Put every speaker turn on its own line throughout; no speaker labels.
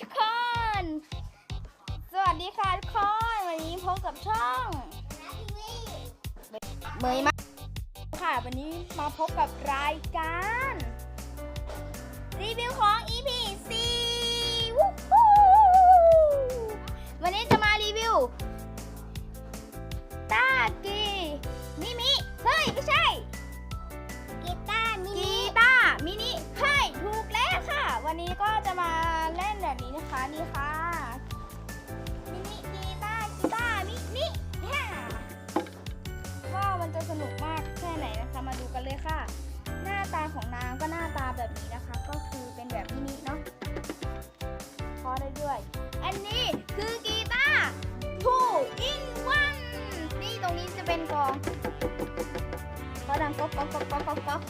ทุกคน สวัสดีค่ะทุกคน วันนี้พบกับช่องเมยมาค่ะ วันนี้มาพบกับรายการ วันนี้ก็จะมาเล่นแบบนี้นะคะนี่ค่ะมินิกีตาร์กีตาร์มินิฮ่าว่ามันจะสนุกมากแค่ไหนนะคะ มาดูกันเลยค่ะ หน้าตาของนางก็หน้าตาแบบนี้นะคะ ก็คือเป็นแบบมินิเนาะพอได้ด้วย อันนี้คือกีตาร์ two in one นี่ตรงนี้จะเป็นกองก็ดังก๊อกก๊อกก๊อกก๊อกก๊อก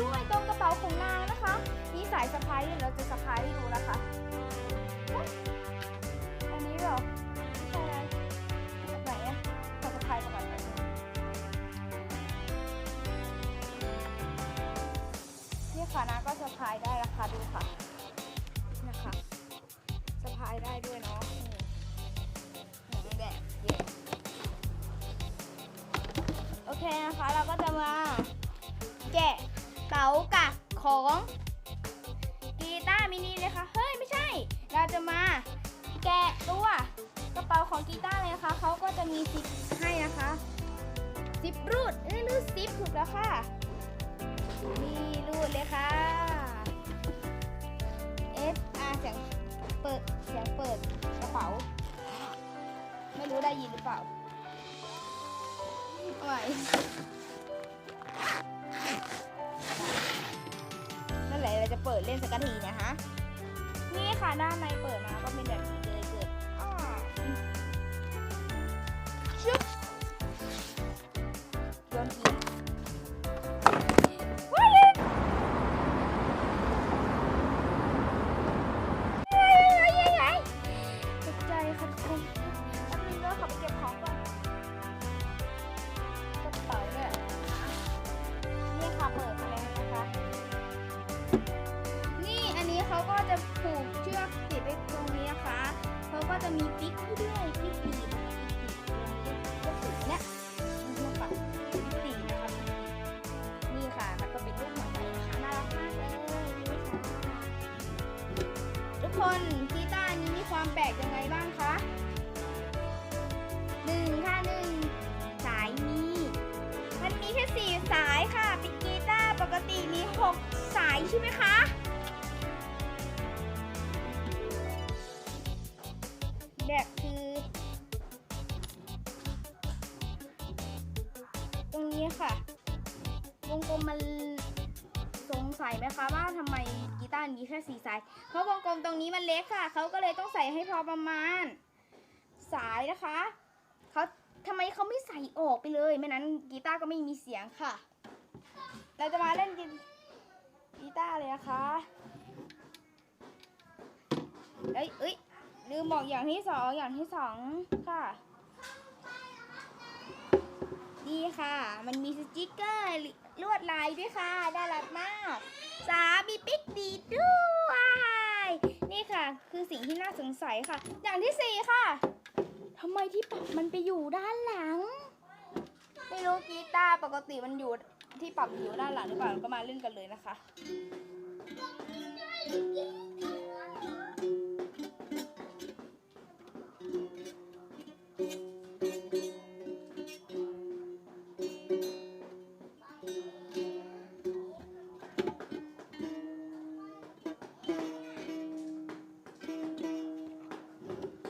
ด้วยตรงกระเป๋าของนางนะคะ มีสายสะพายเดี๋ยวเราจะสะพายให้ดูนะคะอันนี้เหรอใช่ไหมแบบไหนอะขอสะพายมาก่อนนี่ค่ะนะก็สะพายได้ราคาดูค่ะนะคะสะพายได้ด้วยเนาะนี่นี่แดดเย็นโอเคนะคะเราก็จะมาแกะ เต๋ากักของกีตาร์มินิเลยค่ะ เฮ้ยไม่ใช่ เราจะมาแกะตัวกระเป๋าของกีตาร์เลยนะคะเขาก็จะมีซิปให้นะคะซิปรูดเอ้ยรูดซิปถูกแล้วค่ะนี่รูดเลยค่ะ S R เสียงเปิดเสียงเปิดกระเป๋า ไม่รู้ได้ยินหรือเปล่าโอ้ย จะเปิดเล่นสักทีนะฮะนี่ค่ะหน้านในเปิดมาก็เป็นแบบนี้ ลิกให้ด้วยปิ๊กปีกนะคะปิ๊กปีกเนี่ยนี่ค่ะปิ๊กปีนะคะนี่ค่ะมันก็เป็นรูปหัวใจนะคะน่ารักมากเลยนี่ค่ะทุกคนกีตาร์นี้มีความแปลกยังไงบ้างคะหนึ่งค่ะหนึ่งสายมีมันมีแค่สี่สายค่ะเป็นกีตาร์ปกติมีหกสายใช่ไหมคะ นี้ค่ะ วงกลมมันสงสัยไหมคะว่าทำไมกีตาร์มีแค่สี่สาย เพราะวงกลมตรงนี้มันเล็กค่ะ เขาก็เลยต้องใส่ให้พอประมาณ สายนะคะเขาทำไมเขาไม่ใส่ออกไปเลย ไม่นั้นกีตาร์ก็ไม่มีเสียงค่ะ เราจะมาเล่นกีกีตาร์เลยนะคะเอ้ยเอ้ยลืมบอกอย่างที่สองอย่างที่สองค่ะ นี่ค่ะ มันมีสติกเกอร์ลวดลายด้วยค่ะน่ารักมาก สามีปิ๊กดีดด้วย นี่ค่ะ คือสิ่งที่น่าสงสัยค่ะ อย่างที่สี่ค่ะทำไมที่ปรับมันไปอยู่ด้านหลัง ไม่รู้กีตาร์ปกติมันอยู่ที่ปรับอยู่ด้านหลังหรือเปล่าก็มาเล่นกันเลยนะคะ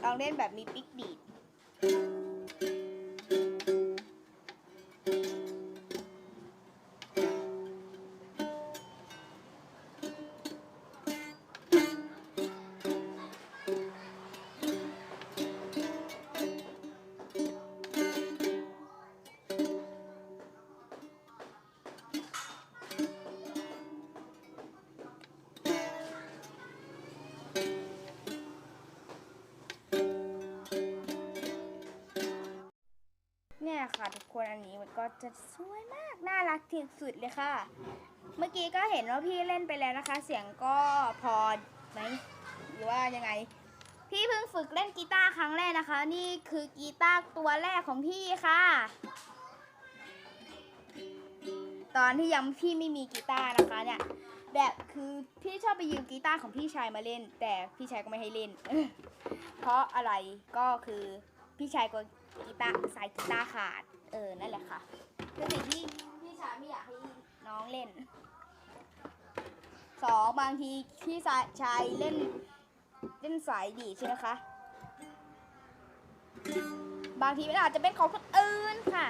ลองเล่นแบบมีปิกดีด อันนี้มันก็จะสวยมาก น่ารักที่สุดเลยค่ะ เมื่อกี้ก็เห็นว่าพี่เล่นไปแล้วนะคะ เสียงก็พอไหมหรือว่ายังไง พี่เพิ่งฝึกเล่นกีตาร์ครั้งแรกนะคะ นี่คือกีตาร์ตัวแรกของพี่ค่ะ ตอนที่ยังพี่ไม่มีกีตาร์นะคะเนี่ยแบบคือพี่ชอบไปยืมกีตาร์ของพี่ชายมาเล่น แต่พี่ชายก็ไม่ให้เล่น เพราะอะไรก็คือพี่ชายก็กีตาร์สายกีตาร์ขาด เออ นั่นแหละค่ะคือสิ่งที่พี่ชายไม่อยากให้น้องเล่นสองบางทีพี่ชายชายเล่นเล่นสายดีดใช่ไหมคะ บางทีมันอาจจะเป็นของคนอื่นค่ะ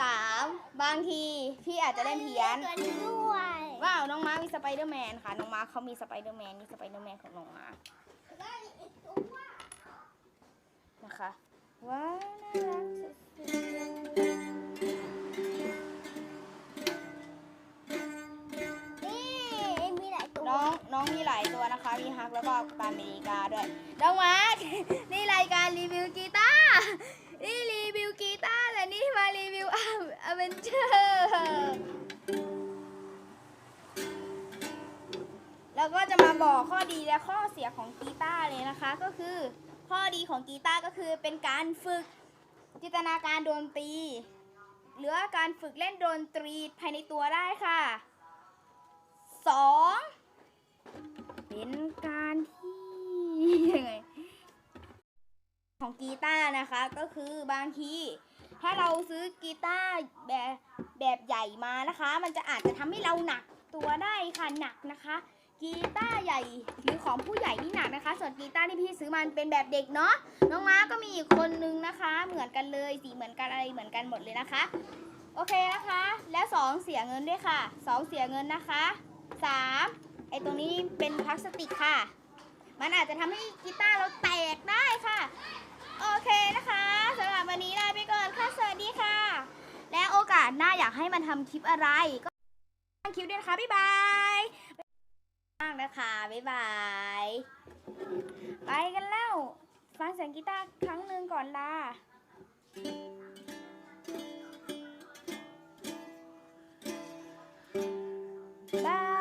สามบางทีพี่อาจจะเล่นเพี้ยน
ตัวนี้ด้วย
ว้าวน้องมาร์คมีสไปเดอร์แมนค่ะ น้องมาร์คเขามีสไปเดอร์แมนนี่สไปเดอร์แมนของน้องมาร์ค
ได้อีกตัว
นะคะ ว้าวน่ารักสุด
นี่มีหลายตัว
น้องน้องมีหลายตัวนะคะ มีฮักแล้วก็ตันอเมริกาด้วยน้องมาร์ค นี่รายการรีวิวกีตาร์นี่รีวิวกีตาร์และนี่มารีวิวอเวนเจอร์แล้วก็จะมาบอกข้อดีและข้อเสียของกีตาร์เลยนะคะก็คือ ข้อดีของกีตาร์ก็คือเป็นการฝึกจินตนาการดนตรีหรือการฝึกเล่นดนตรีภายในตัวได้ค่ะสองเป็นการที่ยังไงของกีตาร์นะคะก็คือบางทีถ้าเราซื้อกีตาร์แบบแบบใหญ่มานะคะ มันจะอาจจะทำให้เราหนักตัวได้ค่ะหนักนะคะ กีตาร์ใหญ่หรือของผู้ใหญ่นี่หนักนะคะ ส่วนกีตาร์ที่พี่ซื้อมันเป็นแบบเด็กเนาะน้องม้าก็มีอีกคนนึงนะคะ เหมือนกันเลยสีเหมือนกันอะไรเหมือนกันหมดเลยนะคะ โอเคนะคะ แล้วสองเสียเงินด้วยค่ะสองเสียเงินนะคะสามไอตรงนี้เป็นพลาสติกค่ะ มันอาจจะทำให้กีตาร์เราแตกได้ค่ะ โอเคนะคะสำหรับวันนี้ลาไปก่อนค่ะสวัสดีค่ะ และโอกาสหน้าอยากให้มันทำคลิปอะไรก็คลิปด้วยนะคะบ๊ายบาย นะคะ บ๊ายบาย ไปกันแล้ว ฟังเสียงกีตาร์ครั้งหนึ่งก่อนลาบาย